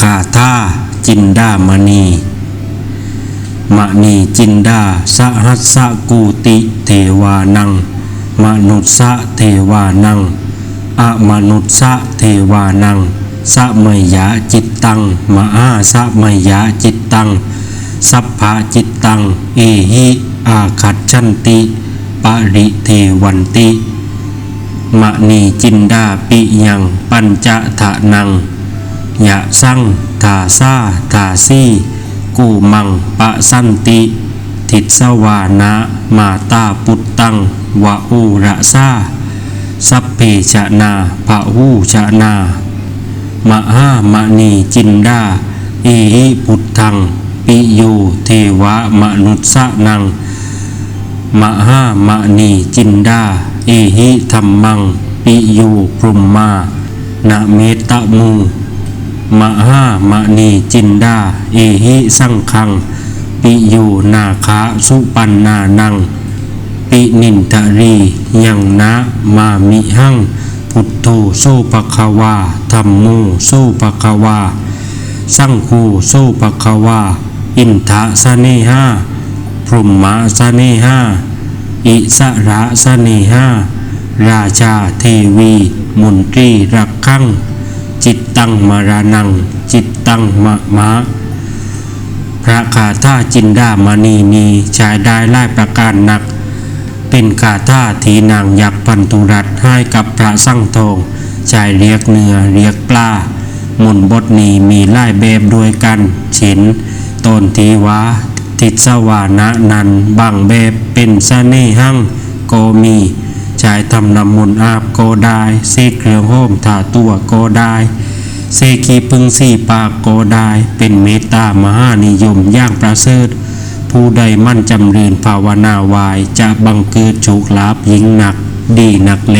ค่าจินดามณีมณีจินดาสหัสสะกูติเทวานัง มนุษสะเทวานังอมนุษสะเทวานังสะมยะจิตตังมหาสะมยะจิตตัง สัพพะจิตตัง เอหิอาคัจฉันติปริเทวันติมณีจินดาปิยัง ปัญจทะนัง ยะสังทาซาทาซีกูมังปะสันติทิตสวานะมาตาปุตตังวะอุระซาสัพเพชะนาภะหูชะนามะหามณีจินดาเอหิพุทธังปิโยเทวะมนุษสะนังมหามณีจินดาเอหิธรรมังปิโยพรหมมานะเมตตะมู มหามณีจินดาเอหิสังคัง ปิโยนาคาสุปันนานัง ปินินทรียังนะมามิหัง พุทโธโสปะควาธรรมโมโสปะควา สังคูโสปะควา อินทะสเนหาพรหมะสเนหาอิสระสเนหาราชาเทวีมนตรีรักขัง จิตตังมารานัง จิตตังมะมะพระคาถาจินดามณีนีใช้ได้หลายประการหนัก เป็นคาถาทีนางยักษ์พันธุรัตให้กับพระสั่งทองใช้เรียกเนื้อเรียกปลาหมุนบทนี้มีหลายแบบด้วยกันเช่นตนทีวาทิศวานะนันบางแบบเป็นสเน่หังโกมี ใช้ทำน้ำมนต์อาบก็ได้เสกเครื่องห้อมถาตัวก็ได้เสกีพึงสี่ปากก็ได้เป็นเมตตามหานิยมย่างประเสริฐผู้ใดมั่นจำเริญภาวนาวายจะบังเกิดโชคลาภยิ่งหนักดีนักเล